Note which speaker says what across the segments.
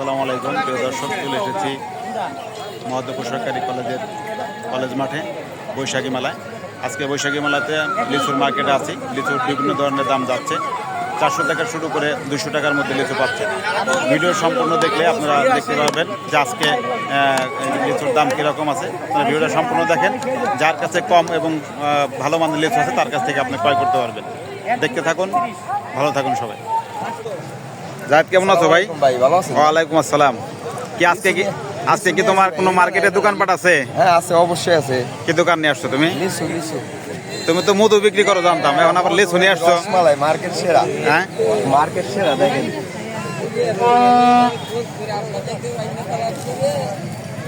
Speaker 1: আসসালামু আলাইকুম। প্রিয় দর্শক, চলে এসেছি মহাদেবপুর সরকারি কলেজের কলেজ মাঠে, বৈশাখী মেলায়। আজকে বৈশাখী মেলাতে লিচুর মার্কেটে আছি। লিচুর বিভিন্ন ধরনের দাম যাচ্ছে। চারশো টাকা শুরু করে দুশো টাকার মধ্যে লিচু পাচ্ছে। ভিডিও সম্পূর্ণ দেখলে আপনারা দেখতে পারবেন যে আজকে লিচুর দাম কীরকম আছে। আপনারা ভিডিওটা সম্পূর্ণ দেখেন। যার কাছে কম এবং ভালো মানের লিচু আছে, তার কাছ থেকে আপনি ক্রয় করতে পারবেন। দেখতে থাকুন। ভালো থাকুন সবাই। জাহেদ কেমন আছো ভাই?
Speaker 2: ভাই ভালো আছেন?
Speaker 1: ওয়ালাইকুম আসসালাম। কি আজকে কি আজকে কি তোমার কোনো মার্কেটে দোকানপাট আছে?
Speaker 2: হ্যাঁ আছে অবশ্যই আছে।
Speaker 1: কি দোকান নিয়ে আসছো তুমি?
Speaker 2: লিচু লিচু।
Speaker 1: তুমি তো মধু বিক্রি করো জানতাম এখন আবার লিচু নিয়ে আসছো।
Speaker 2: রসমালাই মার্কেট সেরা।
Speaker 1: হ্যাঁ?
Speaker 2: মার্কেট সেরা দেখেন।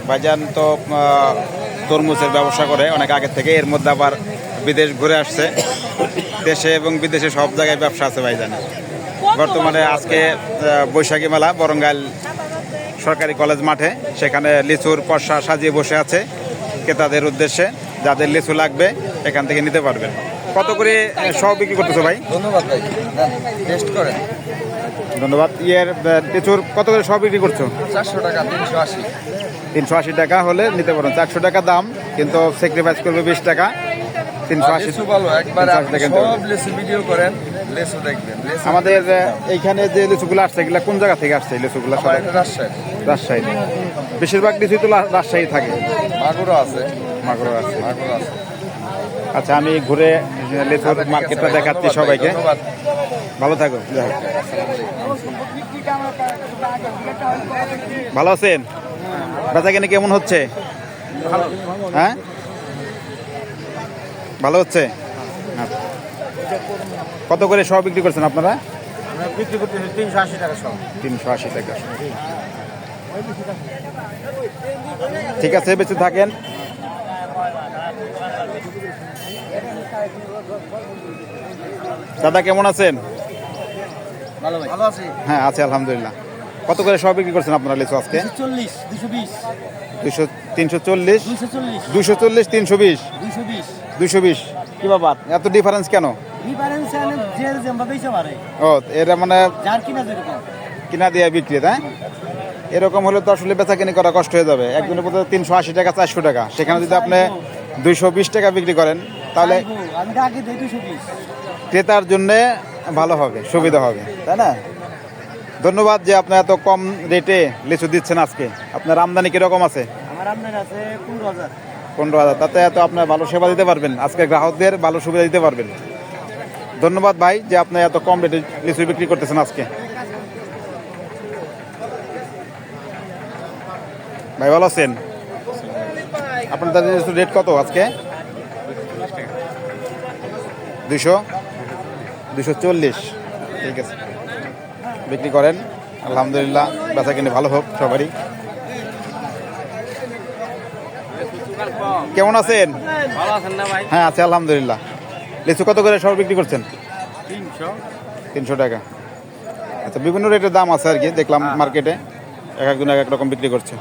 Speaker 1: ভাইজান তো তরমুজের ব্যবসা করে অনেক আগে থেকে এর মধ্যে আবার বিদেশ ঘুরে আসছে। দেশে এবং বিদেশে সব জায়গায় ব্যবসা আছে ভাইজান বর্তমানে আজকে বৈশাখী মেলা বরঙ্গাইল সরকারি কলেজ মাঠে। সেখানে লিচুর পশা সাজিয়ে বসে আছে ক্রেতাদের উদ্দেশ্যে। যাদের লিচু লাগবে এখান থেকে নিতে পারবেন। কত করে সব বিক্রি করতেছো ভাই?
Speaker 2: ধন্যবাদ ভাই। টেস্ট করেন।
Speaker 1: ধন্যবাদ। ইয়ের লিচুর কত করে সব বিক্রি করছ?
Speaker 2: চারশো টাকা তিনশো আশি।
Speaker 1: তিনশো আশি টাকা হলে নিতে পারেন চারশো টাকা দাম কিন্তু স্যাক্রিফাইস করবে বিশ টাকা। আমাদের এইখানে যে লিচুগুলো আসছে এগুলো কোন জায়গা থেকে আসছে এই লিচুগুলো
Speaker 2: রাজশাহী।
Speaker 1: রাজশাহী। বেশিরভাগ লিচুই তো রাজশাহী থাকে।
Speaker 2: মাগুরও আছে।
Speaker 1: মাগুর আছে।
Speaker 2: মাগুরও আছে।
Speaker 1: আচ্ছা আমি ঘুরে লিচুর মার্কেটটা দেখাচ্ছি সবাইকে। ভালো থাকো ভালো আছেন? বেচা কেনে কেমন হচ্ছে? হ্যাঁ? ভালো হচ্ছে। কত করে সব বিক্রি করছেন আপনারা?
Speaker 2: বিক্রি তিনশো আশি টাকা সব।
Speaker 1: তিনশো আশি টাকা। ঠিক আছে বেঁচে থাকেন। দাদা কেমন আছেন?
Speaker 2: ভালো ভাই।
Speaker 1: হ্যাঁ আছে আলহামদুলিল্লাহ। কত করে সব বিক্রি করছেন আপনারা লিচু আজকে?
Speaker 3: দুশো
Speaker 1: তিনশো চল্লিশ?
Speaker 3: দুশো চল্লিশ।
Speaker 1: দুশো চল্লিশ তিনশো বিশ।
Speaker 3: দুশো বিশ।
Speaker 1: কি ব্যাপার? এত ডিফারেন্স কেন?
Speaker 3: ডিফারেন্স যে যেমন পারে
Speaker 1: ও এটা মানে
Speaker 3: যার কিনা যেরকম।
Speaker 1: কিনা দিয়ে বিক্রি তাই? এরকম হলে তো আসলে বেচা কিনি করা কষ্ট হয়ে যাবে। একজনের প্রতি তিনশো আশি টাকা চারশো টাকা। সেখানে যদি আপনি দুইশো বিশ টাকা বিক্রি করেন তাহলে ক্রেতার জন্যে ভালো হবে সুবিধা হবে তাই না? ধন্যবাদ যে আপনি এত কম রেটে লিচু দিচ্ছেন আজকে। আপনার আমদানি কীরকম আছে?
Speaker 3: আমার আপনার আছে পনেরো হাজার।
Speaker 1: পনেরো হাজার। তাতে এত আপনার ভালো সেবা দিতে পারবেন। আজকে গ্রাহকদের ভালো সুবিধা দিতে পারবেন। ধন্যবাদ ভাই যে আপনি এত কম রেটে লিচু বিক্রি করতেছেন আজকে। ভাই, ভালো আছেন? আপনাদের রেট কত আজকে? দুশো দুশো চল্লিশ। ঠিক আছে। বিক্রি করেন। আলহামদুলিল্লাহ। বেচা কিনে ভালো হোক সবারই। কেমন আছেন? হ্যাঁ আছে আলহামদুলিল্লাহ। লিচু কত করে সব বিক্রি করছেন?
Speaker 3: তিনশো।
Speaker 1: তিনশো টাকা। আচ্ছা বিভিন্ন রেটের দাম আছে আর কি দেখলাম মার্কেটে এক একজন এক এক রকম বিক্রি করছে।